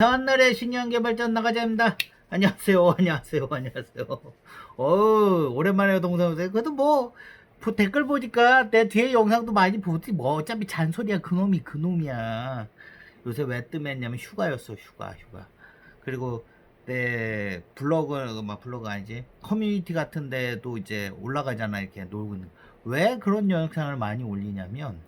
전날의 신년 개발전 나가자입니다. 안녕하세요, 안녕하세요, 안녕하세요. 어 오랜만에 동생 오세요. 그래도 뭐, 뭐 댓글 보니까 내 뒤에 영상도 많이 보지 뭐 어차피 잔소리야 그놈이 그놈이야. 요새 왜 뜸했냐면 휴가였어 휴가 휴가. 그리고 내 블로그 막 블로그 아니지 커뮤니티 같은 데도 이제 올라가잖아 이렇게 놀고 있는. 왜 그런 영상을 많이 올리냐면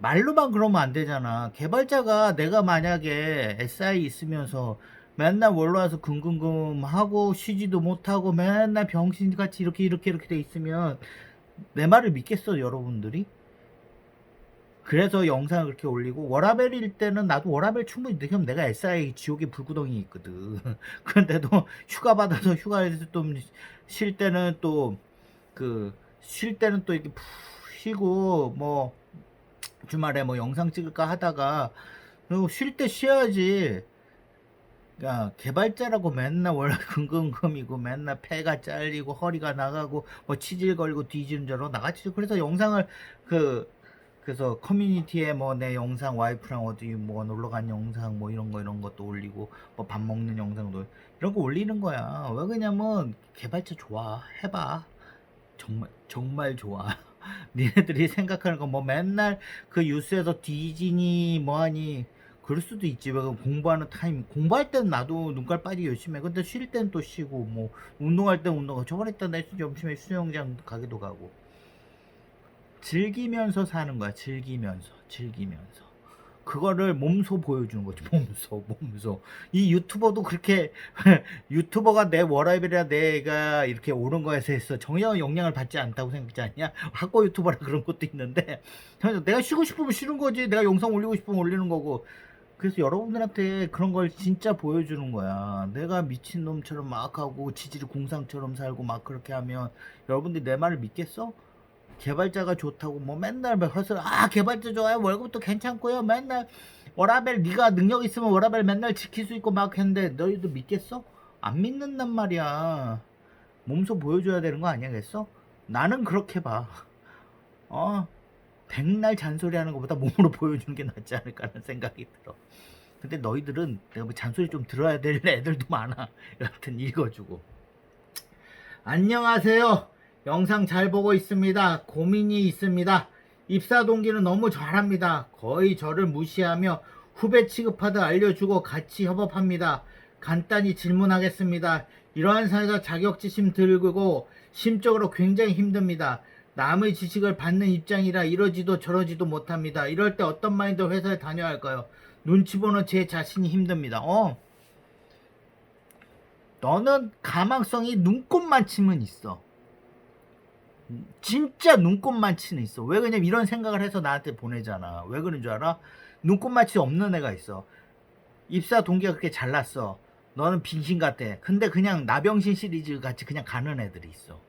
말로만 그러면 안 되잖아. 개발자가 내가 만약에 SI 있으면서 맨날 올라와서 금금금 하고 쉬지도 못하고 맨날 병신같이 이렇게 이렇게 이렇게 돼 있으면 내 말을 믿겠어 여러분들이? 그래서 영상을 그렇게 올리고 워라벨일 때는 나도 워라벨 충분히 그럼 내가 SI 지옥의 불구덩이 있거든. 그런데도 휴가 받아서 휴가에서 좀 쉴 때는 또 그 쉴 때는 또 이렇게 푹 쉬고 뭐 주말에 뭐 영상 찍을까 하다가 그리고 쉴 때 쉬어야지. 야 개발자라고 맨날 원래 금금금이고 맨날 폐가 잘리고 허리가 나가고 뭐 치질 걸고 뒤지는 줄 알아 나같이 그래서 영상을 그 그래서 커뮤니티에 뭐 내 영상 와이프랑 어디 뭐 놀러 간 영상 뭐 이런 거 이런 것도 올리고 뭐 밥 먹는 영상도 이런 거 올리는 거야. 왜 그러냐면 개발자 좋아. 해봐. 정말 정말 좋아 니네들이 생각하는 거뭐 맨날 그 뉴스에서 뒤지니 뭐하니 그럴 수도 있지. 왜 공부하는 타임 공부할 때는 나도 눈깔 빠지게 열심히 해. 근데 쉴 땐 또 쉬고 뭐 운동할 땐 운동하고 저번에 또 날씨 점심에 수영장 가기도 가고. 즐기면서 사는 거야. 즐기면서 즐기면서 그거를 몸소 보여주는 거지 몸소 몸소. 이 유튜버도 그렇게 유튜버가 내 워라벨이라 내가 이렇게 오른 거에서 해서 전혀 영향을 받지 않다고 생각하지 않냐? 학고 유튜버라 그런 것도 있는데. 내가 쉬고 싶으면 쉬는 거지. 내가 영상 올리고 싶으면 올리는 거고. 그래서 여러분들한테 그런 걸 진짜 보여주는 거야. 내가 미친놈처럼 막 하고 지질이 공상처럼 살고 막 그렇게 하면 여러분들이 내 말을 믿겠어? 개발자가 좋다고 뭐 맨날 막 헛을 아 개발자 좋아요 월급도 괜찮고요 맨날 워라벨 네가 능력 있으면 워라벨 맨날 지킬 수 있고 막 했는데 너희도 믿겠어? 안 믿는단 말이야. 몸소 보여줘야 되는 거 아니겠어? 나는 그렇게 봐. 어 백날 잔소리 하는 것보다 몸으로 보여주는 게 낫지 않을까라는 생각이 들어. 근데 너희들은 내가 뭐 잔소리 좀 들어야 될 애들도 많아. 여하튼 읽어주고. 안녕하세요. 영상 잘 보고 있습니다. 고민이 있습니다. 입사 동기는 너무 잘합니다. 거의 저를 무시하며 후배 취급하듯 알려주고 같이 협업합니다. 간단히 질문하겠습니다. 이러한 사회가 자격지심 들고 심적으로 굉장히 힘듭니다. 남의 지식을 받는 입장이라 이러지도 저러지도 못합니다. 이럴 때 어떤 마인드 회사에 다녀야 할까요? 눈치 보는 제 자신이 힘듭니다. 어. 너는 가망성이 눈곱만 치면 있어. 진짜 눈곱만 치는 있어. 왜 그러냐면 이런 생각을 해서 나한테 보내잖아. 왜 그런 줄 알아? 눈곱만치 없는 애가 있어. 입사 동기가 그렇게 잘났어. 너는 빙신 같아. 근데 그냥 나병신 시리즈 같이 그냥 가는 애들이 있어.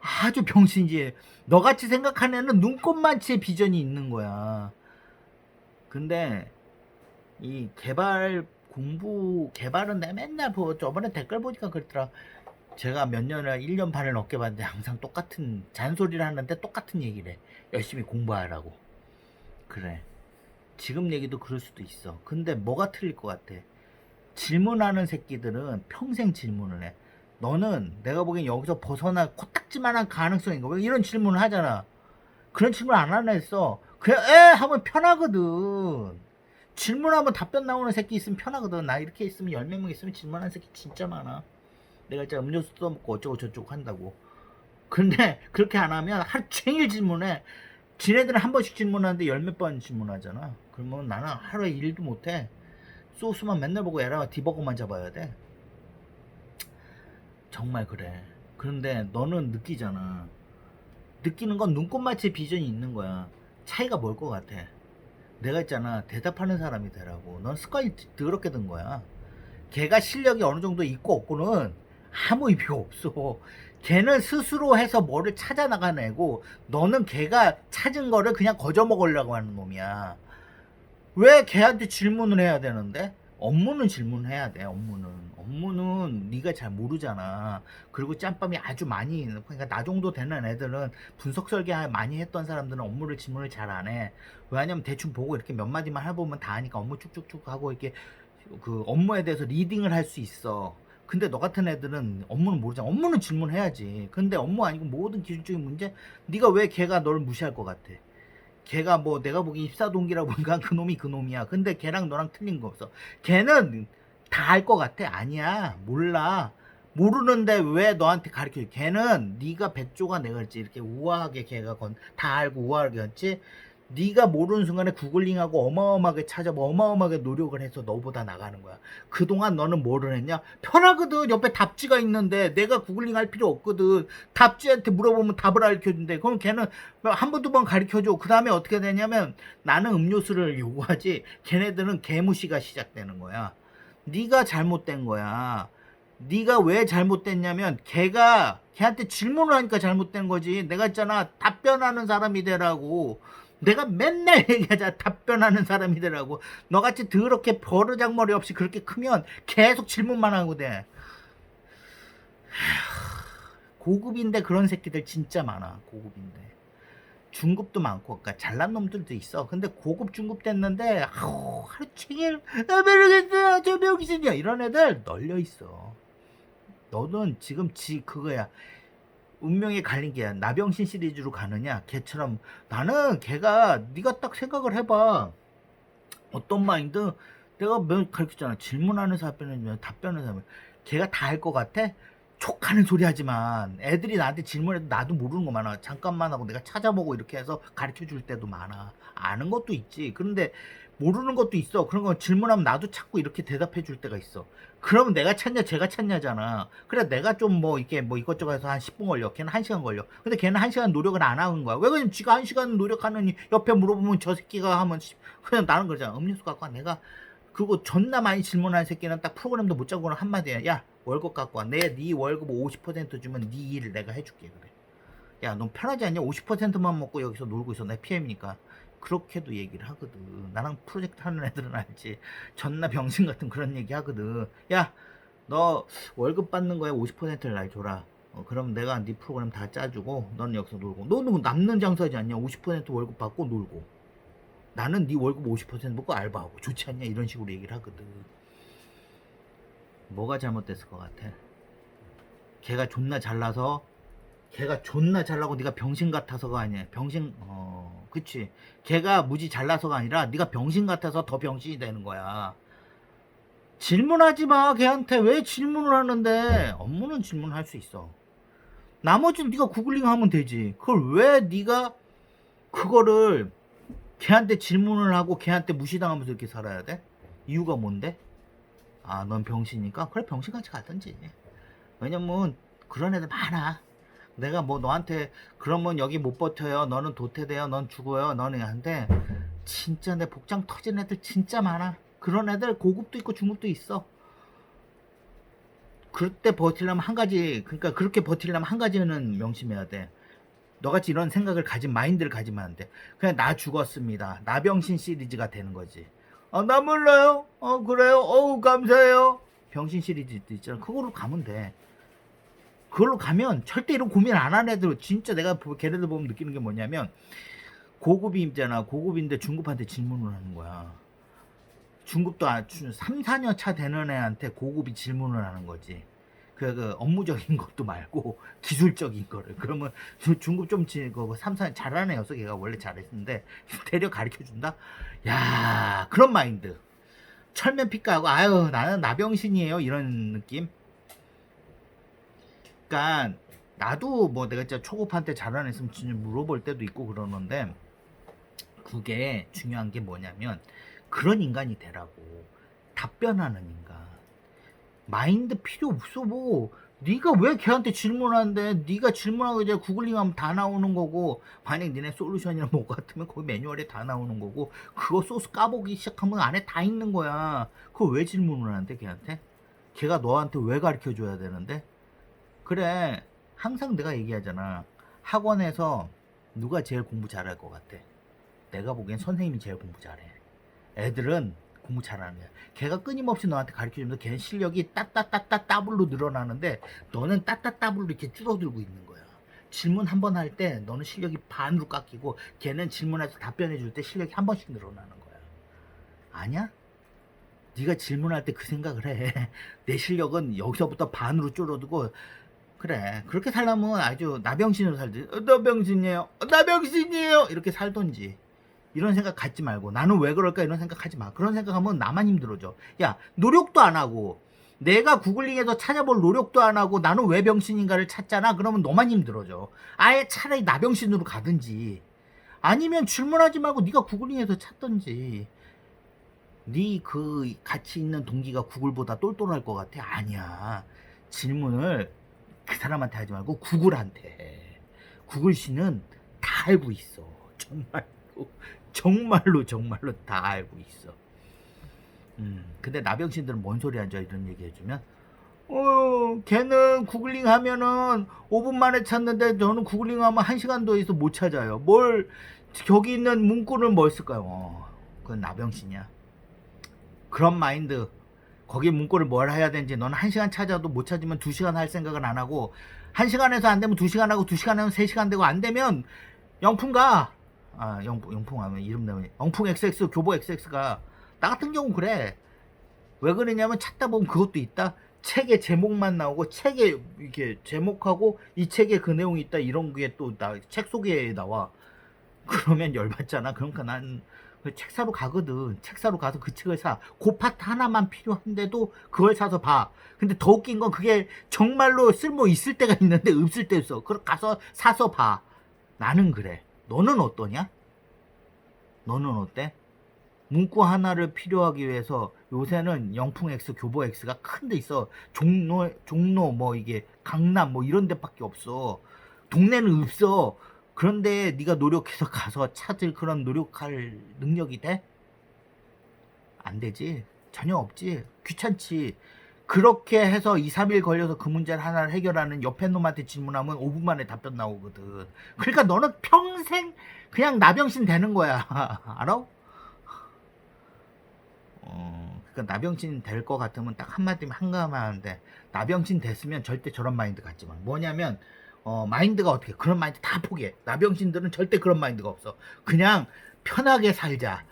아주 병신지. 너같이 생각하는 애는 눈곱만치의 비전이 있는 거야. 근데 이 개발 공부 개발은 내 맨날 보 저번에 댓글 보니까 그랬더라. 제가 몇 년을 1년 반을 넘게 봤는데 항상 똑같은 잔소리를 하는데 똑같은 얘기를 해. 열심히 공부하라고. 그래. 지금 얘기도 그럴 수도 있어. 근데 뭐가 틀릴 것 같아? 질문하는 새끼들은 평생 질문을 해. 너는 내가 보기엔 여기서 벗어나 코딱지만한 가능성인 거. 왜 이런 질문을 하잖아. 그런 질문 안 하나 했어. 그냥 에 하면 편하거든. 질문하면 답변 나오는 새끼 있으면 편하거든. 나 이렇게 있으면 열명 있으면 질문하는 새끼 진짜 많아. 내가 진짜 음료수 떠먹고 어쩌고 저쩌고 한다고. 근데 그렇게 안 하면 하루 종일 질문해. 지네들은 한 번씩 질문하는데 열 몇 번 질문하잖아. 그러면 나는 하루에 일도 못해. 소스만 맨날 보고 에라 디버거만 잡아야 돼. 정말 그래. 그런데 너는 느끼잖아. 느끼는 건 눈꽃마치 비전이 있는 거야. 차이가 뭘 것 같아. 내가 있잖아. 대답하는 사람이 되라고. 넌 습관이 더럽게 든 거야. 걔가 실력이 어느 정도 있고 없고는 아무 의미가 없어. 걔는 스스로 해서 뭐를 찾아 나가는 애고, 너는 걔가 찾은 거를 그냥 거저 먹으려고 하는 놈이야. 왜 걔한테 질문을 해야 되는데? 업무는 질문해야 돼 업무는 업무는 네가 잘 모르잖아 그리고 짬밥이 아주 많이 그러니까 나 정도 되는 애들은 분석 설계 많이 했던 사람들은 업무를 질문을 잘 안 해 왜냐면 대충 보고 이렇게 몇 마디만 해보면 다 하니까 업무 쭉쭉쭉 하고 이렇게 그 업무에 대해서 리딩을 할 수 있어 근데 너 같은 애들은 업무는 모르잖아 업무는 질문해야지 근데 업무 아니고 모든 기술적인 문제 네가 왜 걔가 널 무시할 것 같아 걔가 뭐 내가 보기 입사 동기라고 보니까 그 놈이 그 놈이야. 근데 걔랑 너랑 틀린 거 없어. 걔는 다 알 것 같아. 아니야. 몰라. 모르는데 왜 너한테 가르쳐? 걔는 네가 백조가 내가 그랬지 이렇게 우아하게 걔가 건 다 알고 우아하게 했지. 네가 모르는 순간에 구글링하고 어마어마하게 찾아봐 어마어마하게 노력을 해서 너보다 나가는 거야. 그동안 너는 뭐를 했냐? 편하거든. 옆에 답지가 있는데 내가 구글링 할 필요 없거든. 답지한테 물어보면 답을 알려준대. 그럼 걔는 한 번 두 번 가르쳐줘. 그 다음에 어떻게 되냐면 나는 음료수를 요구하지. 걔네들은 개무시가 시작되는 거야. 네가 잘못된 거야. 네가 왜 잘못됐냐면 걔가 걔한테 질문을 하니까 잘못된 거지. 내가 있잖아 답변하는 사람이 되라고. 내가 맨날 얘기하자 답변하는 사람이 되라고. 너같이 더럽게 버르장머리 없이 그렇게 크면 계속 질문만 하고 돼. 고급인데 그런 새끼들 진짜 많아. 고급인데. 중급도 많고, 그러니까 잘난 놈들도 있어. 근데 고급 중급 됐는데, 아우, 하루 종일, 아, 모르겠어, 저 병신이야. 이런 애들 널려 있어. 너는 지금 지, 그거야. 운명의 게야. 나병신 시리즈로 가느냐? 걔처럼, 나는 걔가, 네가 딱 생각을 해봐. 어떤 마인드? 내가 몇 가르쳤잖아. 질문하는 사람은 답변하는 사람. 걔가 다 할 것 같아? 촉하는 소리 하지만 애들이 나한테 질문해도 나도 모르는 거 많아. 잠깐만 하고 내가 찾아보고 이렇게 해서 가르쳐 줄 때도 많아. 아는 것도 있지. 그런데 모르는 것도 있어. 그런 건 질문하면 나도 찾고 이렇게 대답해 줄 때가 있어. 그러면 내가 찾냐, 제가 찾냐잖아. 그래, 내가 좀 뭐, 이렇게 뭐 이것저것 해서 한 10분 걸려. 걔는 1시간 걸려. 근데 걔는 1시간 노력을 안 하는 거야. 왜 그러냐면 지가 1시간 노력하느니 옆에 물어보면 저 새끼가 하면 씨, 그냥 나는 그러잖아. 음료수 갖고 와. 내가 그거 존나 많이 질문하는 새끼는 딱 프로그램도 못 짜고는 한마디야. 야, 월급 갖고 와. 내 네 월급 50% 주면 네 일을 내가 해줄게. 그래. 야, 넌 편하지 않냐? 50%만 먹고 여기서 놀고 있어. 내 PM이니까. 그렇게도 얘기를 하거든. 나랑 프로젝트 하는 애들은 알지. 존나 병신 같은 그런 얘기 하거든. 야, 너 월급 받는 거에 50%를 날 줘라. 어, 그럼 내가 네 프로그램 다 짜주고 넌 여기서 놀고. 너는 남는 장사지 않냐? 50% 월급 받고 놀고. 나는 네 월급 50% 먹고 알바하고 좋지 않냐? 이런 식으로 얘기를 하거든. 뭐가 잘못됐을 것 같아? 걔가 존나 잘나서 걔가 존나 잘나고 네가 병신 같아서가 아니야. 병신 어 그치. 걔가 무지 잘나서가 아니라 네가 병신 같아서 더 병신이 되는 거야. 질문하지 마. 걔한테 왜 질문을 하는데 업무는 질문할 수 있어. 나머지는 네가 구글링 하면 되지. 그걸 왜 네가 그거를 걔한테 질문을 하고 걔한테 무시당하면서 이렇게 살아야 돼? 이유가 뭔데? 아, 넌 병신이니까? 그래, 병신같이 가든지. 왜냐면, 그런 애들 많아. 내가 뭐 너한테, 그러면 여기 못 버텨요. 너는 도태돼요. 넌 죽어요. 너는 한데, 진짜 내 복장 터진 애들 진짜 많아. 그런 애들 고급도 있고 중급도 있어. 그때 버틸려면 한 가지, 그러니까 그렇게 버틸려면 한 가지는 명심해야 돼. 너같이 이런 생각을 가진 마인드를 가지면 안 돼. 그냥 나 죽었습니다. 나병신 시리즈가 되는 거지. 아, 나 몰라요. 어, 그래요. 어우, 감사해요. 병신 시리즈도 있잖아. 그걸로 가면 돼. 그걸로 가면 절대 이런 고민 안 하는 애들, 진짜 내가 보- 걔네들 보면 느끼는 게 뭐냐면, 고급이 있잖아. 고급인데 중급한테 질문을 하는 거야. 중급도 아, 3, 4년 차 되는 애한테 고급이 질문을 하는 거지. 그, 그 업무적인 것도 말고 기술적인 거를. 그러면 주- 중급 좀 지, 그 3, 4년 잘하는 애였어. 걔가 원래 잘했는데 데려 가르쳐 준다? 야 그런 마인드. 철면 피카하고 아유 나는 나병신이에요 이런 느낌. 그러니까 나도 뭐 내가 진짜 초급한테 애 있으면 진짜 물어볼 때도 있고 그러는데 그게 중요한 게 뭐냐면 그런 인간이 되라고. 답변하는 인간. 마인드 필요 없어 뭐. 네가 왜 걔한테 질문하는데 네가 질문하고 이제 구글링하면 다 나오는 거고 만약 니네 솔루션이나 뭐 같으면 거기 매뉴얼에 다 나오는 거고 그거 소스 까보기 시작하면 안에 다 있는 거야. 그걸 왜 질문을 하는데 걔한테? 걔가 너한테 왜 가르쳐 줘야 되는데 그래 항상 내가 얘기하잖아 학원에서 누가 제일 공부 잘할 것 같아 내가 보기엔 선생님이 제일 공부 잘해 애들은 공부 잘하는 거야. 걔가 끊임없이 너한테 가르쳐주면서 걔는 실력이 따따따따 따블로 늘어나는데 너는 따따 따블로 이렇게 줄어들고 있는 거야. 질문 한 번 할 때 너는 실력이 반으로 깎이고 걔는 질문해서 답변해 줄 때 실력이 한 번씩 늘어나는 거야. 아니야? 네가 질문할 때 그 생각을 해. 내 실력은 여기서부터 반으로 줄어들고 그래 그렇게 살려면 아주 나병신으로 살지. 어, 나병신이에요. 어, 나병신이에요. 이렇게 살던지. 이런 생각 갖지 말고 나는 왜 그럴까 이런 생각 하지 마. 그런 생각하면 나만 힘들어져. 야 노력도 안 하고 내가 구글링에서 찾아볼 노력도 안 하고 나는 왜 병신인가를 찾잖아. 그러면 너만 힘들어져. 아예 차라리 나병신으로 가든지 아니면 질문하지 말고 네가 구글링에서 찾던지. 네 그 같이 있는 동기가 구글보다 똘똘할 것 같아? 아니야. 질문을 그 사람한테 하지 말고 구글한테. 해. 구글 씨는 다 알고 있어. 정말로. 정말로 정말로 다 알고 있어. 음. 근데 나병신들은 뭔 소리 하죠? 이런 얘기 해주면 어, 걔는 구글링 하면은 5분 만에 찾는데 저는 구글링 하면 1시간도 있어 못 찾아요. 뭘 여기 있는 문구를 뭘 쓸까요? 어, 그건 나병신이야. 그런 마인드 거기 문구를 뭘 해야 되는지 너는 1시간 찾아도 못 찾으면 2시간 할 생각은 안 하고 1시간에서 안 되면 2시간 하고 2시간 하면 3시간 되고 안 되면 영풍 가. 아, 영풍, 영풍 하면 이름 나오네. 영풍 XX, 교보 XX가 나 같은 경우 그래. 왜 그러냐면 찾다 보면 그것도 있다. 책의 제목만 나오고 책에 이게 제목하고 이 책에 그 내용이 있다 이런 게 또 나 책 소개에 나와. 그러면 열받잖아. 그러니까 난그 책 사러 가거든. 책 사러 가서 그 책을 사. 그 파트 하나만 필요한데도 그걸 사서 봐. 근데 더 웃긴 건 그게 정말로 쓸모 있을 때가 있는데 없을 때 있어. 그럼 가서 사서 봐. 나는 그래. 너는 어떠냐? 너는 어때? 문구 하나를 필요하기 위해서 요새는 영풍 X, 교보 X가 큰 데 있어. 종로, 종로 뭐 이게 강남 뭐 이런 데밖에 없어. 동네는 없어. 그런데 네가 노력해서 가서 찾을 그런 노력할 능력이 돼? 안 되지. 전혀 없지. 귀찮지. 그렇게 해서 2, 3일 걸려서 그 문제를 하나를 해결하는 옆에 놈한테 질문하면 5분 만에 답변 나오거든. 그러니까 너는 평생 그냥 나병신 되는 거야. 알아? 어, 그러니까 나병신 될 것 같으면 딱 한마디면 한가하는데 나병신 됐으면 절대 저런 마인드 갖지 마. 뭐냐면 어, 마인드가 어떻게 그런 마인드 다 포기해. 나병신들은 절대 그런 마인드가 없어. 그냥 편하게 살자.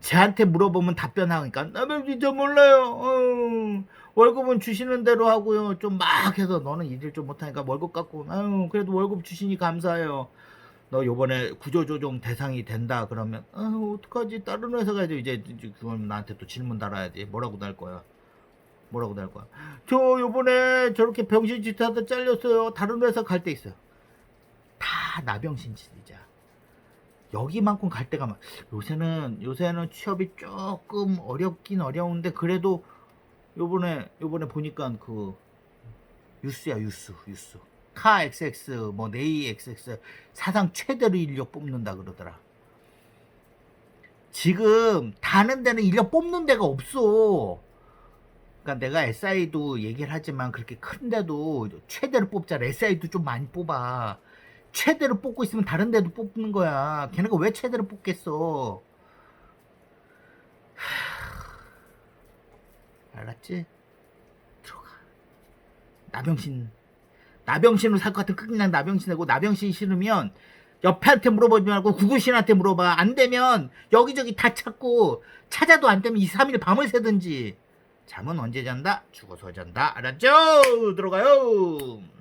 쟤한테 물어보면 답변하니까 나병 진짜 몰라요. 어, 월급은 주시는 대로 하고요. 좀 막 해서 너는 일을 좀 못하니까 월급 갖고 아유 그래도 월급 주시니 감사해요. 너 요번에 구조조정 대상이 된다 그러면 아 어떡하지 다른 회사 가야지 이제 그건 나한테 또 질문 달아야지 뭐라고 달 거야 뭐라고 달 거야? 저 요번에 저렇게 병신짓 하다 잘렸어요. 다른 회사 갈 때 있어요. 다 나병신짓이자 여기만큼 갈 때가 막 요새는 요새는 취업이 조금 어렵긴 어려운데 그래도 요번에 요번에 보니까 그 유스야 유스 유스. 카 XX 뭐 네이 XX 사상 최대로 인력 뽑는다 그러더라. 지금 다른 데는 인력 뽑는 데가 없어. 그러니까 내가 SI도 얘기를 하지만 그렇게 큰데도 최대로 뽑잖아. SI도 좀 많이 뽑아. 최대로 뽑고 있으면 다른 데도 뽑는 거야. 걔네가 왜 최대로 뽑겠어? 하... 알았지? 들어가. 나병신 나병신으로 살 것 같은 그냥 나병신이고 나병신 싫으면 옆에한테 물어보지 말고 구구신한테 물어봐. 안 되면 여기저기 다 찾고 찾아도 안 되면 2, 3일 밤을 새든지 잠은 언제 잔다? 죽어서 잔다. 알았죠? 들어가요.